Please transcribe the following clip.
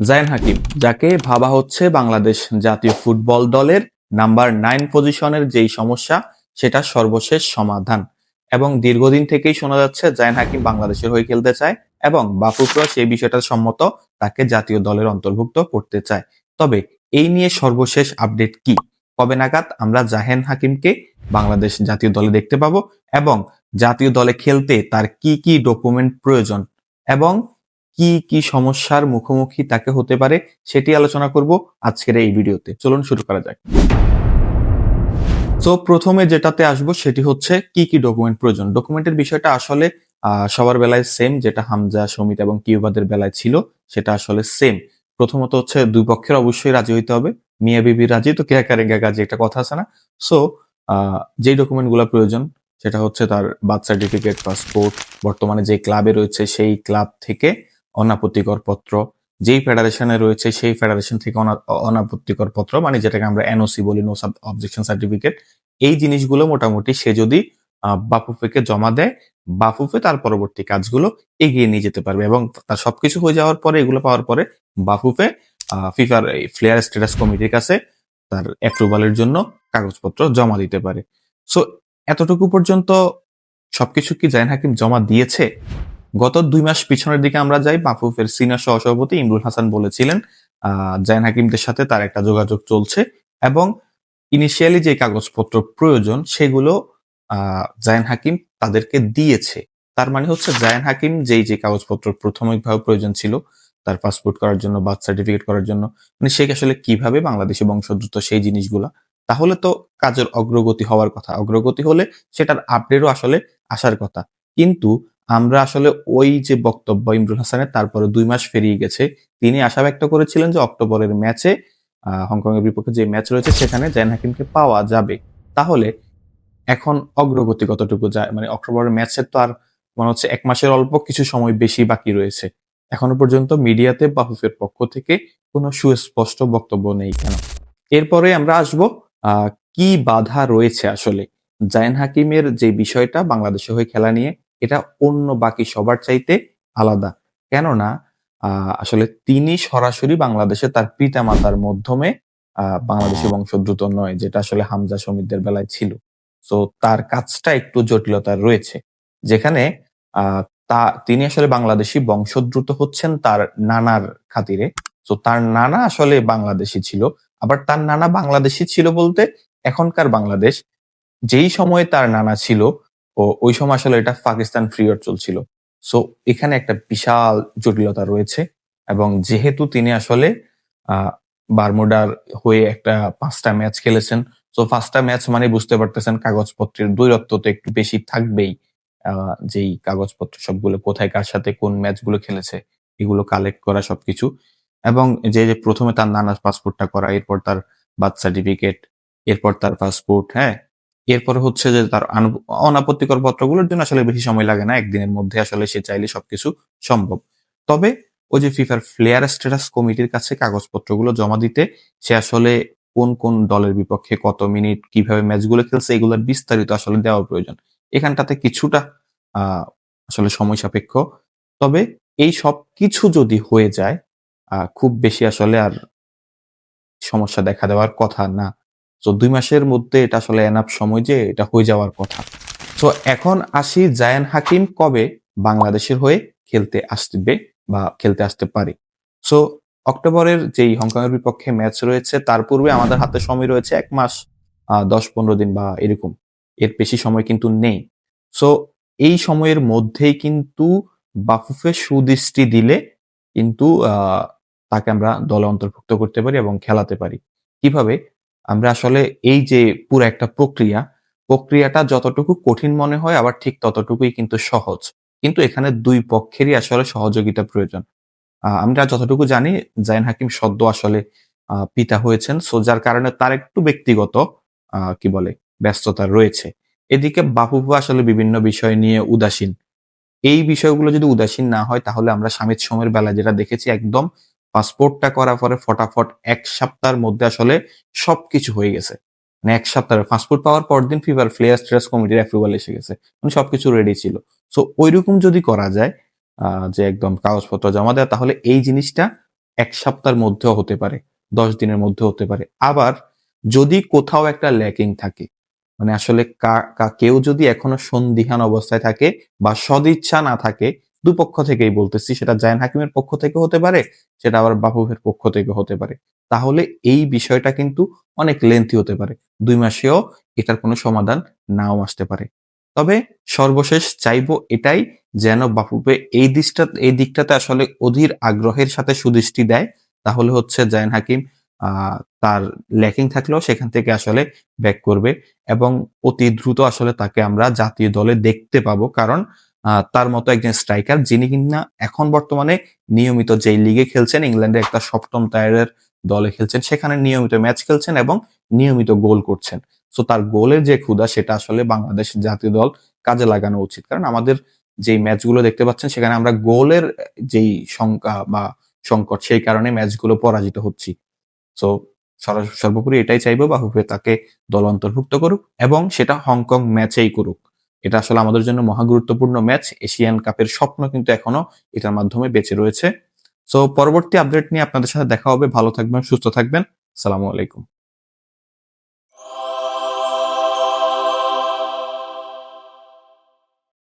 জায়ান হাকিম, যাকে ভাবা হচ্ছে বাংলাদেশ জাতীয় ফুটবল দলের নাম্বার নাইন পজিশনের যেই সমস্যা, সেটা সর্বশেষ সমাধান। এবং দীর্ঘদিন থেকেই শোনা যাচ্ছে জায়ান হাকিম বাংলাদেশের হয়ে খেলতে চায় এবং বাফুফরা সেই বিষয়টা সম্মত তাকে জাতীয় দলের অন্তর্ভুক্ত করতে চায়। তবে এই নিয়ে সর্বশেষ আপডেট কি? কবে নাগাদ আমরা জাহেন হাকিমকে বাংলাদেশ জাতীয় দলে দেখতে পাবো এবং জাতীয় দলে খেলতে তার কি কি ডকুমেন্ট প্রয়োজন এবং কি কি সমস্যার মুখোমুখি তাকে হতে পারে সেটি আলোচনা করব আজকের এই ভিডিওতে। চলুন শুরু করা যাক। তো প্রথমে যেটাতে আসব সেটি হচ্ছে কি কি ডকুমেন্ট প্রয়োজন? ডকুমেন্টের বিষয়টা আসলে সবার বেলায় সেম যেটা হামজা, সমিত এবং কিউবাদের বেলায় ছিল, সেটা আসলে সেম প্রথমত হচ্ছে দুই পক্ষের অবশ্যই রাজি হইতে হবে। মিয়া বিবি রাজি, তো কেয়া কারেঙ্গা গাজি একটা কথা আছে না? সো যেই ডকুমেন্টগুলো প্রয়োজন, সেটা হচ্ছে তার বার্থ সার্টিফিকেট পাসপোর্ট বর্তমানে যে ক্লাবে রয়েছে সেই ক্লাব থেকে অনাপত্তিকর পত্র, যেই ফেডারেশনে রয়েছে সেই ফেডারেশন থেকে অনা- অনাপত্তিকর পত্র মানে যেটাকে আমরা এনওসি বলি নো অবজেকশন সার্টিফিকেট এই জিনিসগুলো মোটামুটি সে যদি বাফুফেকে জমা দেয়, বাফুফে তার পরবর্তী কাজগুলো এগিয়ে নিয়ে যেতে পারবে এবং তার সবকিছু হয়ে যাওয়ার পরে, এগুলো পাওয়ার পরে বাফুফে ফিফার ফ্লেয়ার স্ট্যাটাস কমিটির কাছে তার অ্যাপ্রুভালের জন্য কাগজপত্র জমা দিতে পারে। সো এতটুকু পর্যন্ত সবকিছু কি জাইন হাকিম জমা দিয়েছে? গত দুই মাস পিছনের দিকে আমরা যাই, মাহফুফের সিনিয়র সহসভাপতি ইমরুল হাসান বলেছিলেন জাইন হাকিমদের সাথে তার একটা যোগাযোগ চলছে এবং ইনিশিয়ালি যে কাগজপত্র প্রয়োজন সেগুলো জায়ন হাকিম তাদেরকে দিয়েছে। তার মানে হচ্ছে জায়ন হাকিম যেই যে কাগজপত্র প্রাথমিকভাবে প্রয়োজন ছিল, তার পাসপোর্ট করার জন্য, বার্থ সার্টিফিকেট করার জন্য মানে সে আসলে কীভাবে বাংলাদেশে বংশোদ্ভূত সেই জিনিসগুলা, তাহলে তো কাজের অগ্রগতি হওয়ার কথা। অগ্রগতি হলে সেটার আপডেটও আসলে আসার কথা। কিন্তু আমরা আসলে ওই যে বক্তব্য ইমরুল হাসানের, তারপরে দুই মাস পেরিয়ে গেছে, তিনি আশা ব্যক্ত করেছিলেন যে অক্টোবরের ম্যাচে হংকং এর বিপক্ষে যে ম্যাচ রয়েছে সেখানে জাইন হাকিমকে পাওয়া যাবে। তাহলে এখন অগ্রগতি কতটুকু যায় মানে অক্টোবরের ম্যাচের তো আর মনে হচ্ছে এক মাসের অল্প কিছু সময় বেশি বাকি রয়েছে। এখনও পর্যন্ত মিডিয়াতে বাহুফের পক্ষ থেকে কোনো সুস্পষ্ট বক্তব্য নেই কেন? এরপরে আমরা আসব কি বাধা রয়েছে আসলে? জায়ন হাকিমের যে বিষয়টা, বাংলাদেশে হয়ে খেলা নিয়ে এটা অন্য বাকি সবার চাইতে আলাদা। কেননা আসলে তিনি সরাসরি বাংলাদেশে তার পিতা মাতার মাধ্যমে বাংলাদেশি বংশোদ্ভূত নয়, যেটা আসলে হামজা সমিতদের বেলায় ছিল। তো তার কাজটা একটু জটিলতার রয়েছে। যেখানে তা, তিনি আসলে বাংলাদেশি বংশোদ্ভূত হচ্ছেন তার নানার খাতিরে। তো তার নানা আসলে বাংলাদেশি ছিল। আবার তার নানা বাংলাদেশি ছিল বলতে এখনকার বাংলাদেশ, যেই সময়ে তার নানা ছিল ও ওই সময় আসলে এটা পাকিস্তান ফ্রিয়ড চলছিল। সো এখানে একটা বিশাল জটিলতা রয়েছে এবং যেহেতু তিনি আসলে বারমুডার হয়ে একটা পাঁচটা ম্যাচ খেলেছেন, তো পাঁচটা ম্যাচ মানে বুঝতে পারতেছেন কাগজপত্রের দৈরত্ব তো একটু বেশি থাকবেই যেই কাগজপত্র সবগুলো কোথায় কার সাথে কোন ম্যাচগুলো খেলেছে, এগুলো কালেক্ট করা সবকিছু। এবং যে যে প্রথমে তার নানার পাসপোর্টটা করা, এরপর তার বার্থ সার্টিফিকেট এরপর তার পাসপোর্ট হ্যাঁ এরপরে হচ্ছে যে তার অনাপত্তিকর পত্রগুলোর জন্য আসলে বেশি সময় লাগে না, একদিনের মধ্যে আসলে সে চাইলে সবকিছু সম্ভব। তবে ওই যে ফিফার প্লেয়ার স্ট্যাটাস কমিটির কাছে কাগজপত্রগুলো জমা দিতে, সে আসলে কোন কোন দলের বিপক্ষে কত মিনিট, কীভাবে ম্যাচগুলো খেলছে, এগুলোর বিস্তারিত আসলে দেওয়া প্রয়োজন। এখানটাতে কিছুটা আসলে সময় সাপেক্ষ। তবে এই সব কিছু যদি হয়ে যায় খুব বেশি আসলে আর সমস্যা দেখা দেওয়ার কথা না। তো দুই মাসের মধ্যে এটা আসলে এনাফ সময় যে এটা হয়ে যাওয়ার কথা। তো এখন আসি জায়ান হাকিম কবে বাংলাদেশের হয়ে খেলতে আসবে বা খেলতে আসতে পারে। সো অক্টোবরের যেই হংকংয়ের বিপক্ষে ম্যাচ রয়েছে, তার পূর্বে আমাদের হাতে সময় রয়েছে এক মাস দশ পনেরো দিন বা এরকম। এর বেশি সময় কিন্তু নেই। সো এই সময়ের মধ্যেই কিন্তু বাফুফে সুদৃষ্টি দিলে কিন্তু তাকে আমরা দলে অন্তর্ভুক্ত করতে পারি এবং খেলাতে পারি। কীভাবে? আমরা আসলে এই যে পুরো একটা প্রক্রিয়া, প্রক্রিয়াটা যতটুকু কঠিন মনে হয়, আবার ঠিক ততটুকুই কিন্তু সহজ। কিন্তু এখানে দুই পক্ষেরই আসলে সহযোগিতা প্রয়োজন। আমরা যতটুকু জানি, জাইন হাকিম সদ্য আসলে পিতা হয়েছেন। সো, যার কারণে তার একটু ব্যক্তিগত কি বলে, ব্যস্ততা রয়েছে। এদিকে বাফুফু আসলে বিভিন্ন বিষয় নিয়ে উদাসীন। এই বিষয়গুলো যদি উদাসীন না হয়, তাহলে আমরা স্বামীর সময়ের বেলা যেটা দেখেছি, একদম পাসপোর্টটা করার পরে ফটাফট এক সপ্তাহের মধ্যে আসলে সবকিছু হয়ে গেছে। মানে এক সপ্তাহের পাসপোর্ট পাওয়ার পর দিন ফিভার প্লেয়ার স্ট্রেস কমিটির অ্যাপ্রুভাল এসে গেছে। মানে সবকিছু রেডি ছিল। সো ওইরকম যদি করা যায় যে একদম কাগজপত্র জমা দেওয়া তাহলে এই জিনিসটা এক সপ্তাহের মধ্যেও হতে পারে। দশ দিনের মধ্যে হতে পারে। আবার যদি কোথাও একটা ল্যাকিং থাকে মানে আসলে কেউ যদি এখনও সন্দিহান অবস্থায় থাকে বা সদিচ্ছা না থাকে দুপক্ষ থেকেই বলতেছি, সেটা জায়ান হাকিমের পক্ষ থেকে হতে পারে, সেটা আবার বাফুফের পক্ষ থেকে হতে পারে। তাহলে এই বিষয়টা কিন্তু অনেক লেন্থি হতে পারে। দুই মাসেও এটার কোনো সমাধান নাও আসতে পারে। তবে সর্বশেষ চাইব এটাই যেন বাফুফে এই দিকটা এই দিকটাতে আসলে অধীর আগ্রহের সাথে সুদৃষ্টি দেয়। তাহলে হচ্ছে জায়ান হাকিম তার ল্যাকিং থাকলেও সেখান থেকে আসলে ব্যাক করবে এবং অতি দ্রুত আসলে তাকে আমরা জাতীয় দলে দেখতে পাবো। কারণ তার মতো একজন স্ট্রাইকার যিনি কিনা এখন বর্তমানে নিয়মিত যেই লিগে খেলছেন, ইংল্যান্ডের একটা সপ্তম টায়ারের দলে খেলছেন, সেখানে নিয়মিত ম্যাচ খেলছেন এবং নিয়মিত গোল করছেন। সো তার গোলের যে ক্ষুধা, সেটা আসলে বাংলাদেশ জাতীয় দল কাজে লাগানো উচিত। কারণ আমাদের যেই ম্যাচগুলো দেখতে পাচ্ছেন, সেখানে আমরা গোলের যেই সংখ্যা বা সংকট, সেই কারণে ম্যাচগুলো পরাজিত হচ্ছি। সো সর্বোপরি এটাই চাইব বাহুফে তাকে দল অন্তর্ভুক্ত করুক এবং সেটা হংকং ম্যাচেই করুক। এটা আসলে আমাদের জন্য মহা গুরুত্বপূর্ণ ম্যাচ। এশিয়ান কাপের স্বপ্ন কিন্তু এখনও এটার মাধ্যমে বেঁচে রয়েছে। সো পরবর্তী আপডেট নিয়ে আপনাদের সাথে দেখা হবে। ভালো থাকবেন, সুস্থ থাকবেন। সালামু আলাইকুম।